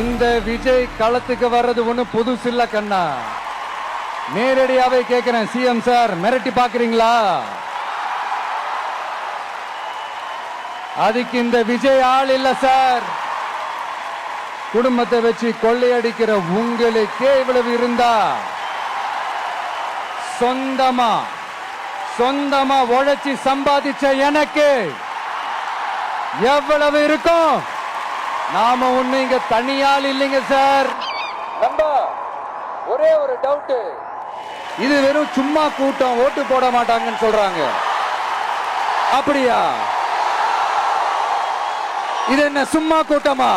இந்த விஜய் களத்துக்கு வர்றது ஒண்ணு புதுசு இல்ல கண்ணா. நேரடியாவே கேக்குறேன். சிஎம் சார் மிரட்டி பாக்குறீங்களா? அதுக்கு இந்த விஜய் ஆள் இல்ல சார். குடும்பத்தை வச்சு கொள்ளையடிக்கிற உங்களுக்கே இவ்வளவு இருந்தா? சொந்தமா சொந்தமா உழைச்சி சம்பாதிச்ச எனக்கு எவ்வளவு இருக்கும்? நாம ஒண்ணு இங்க தனியால் இல்லைங்க சார். நம்ப ஒரே ஒரு டவுட் இது வெறும் சும்மா கூட்டம் ஓட்டு போட மாட்டாங்கன்னு சொல்றாங்க. அப்படியா? இது என்ன சும்மா கூட்டமா?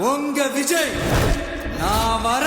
உங்க விஜய் நான் வர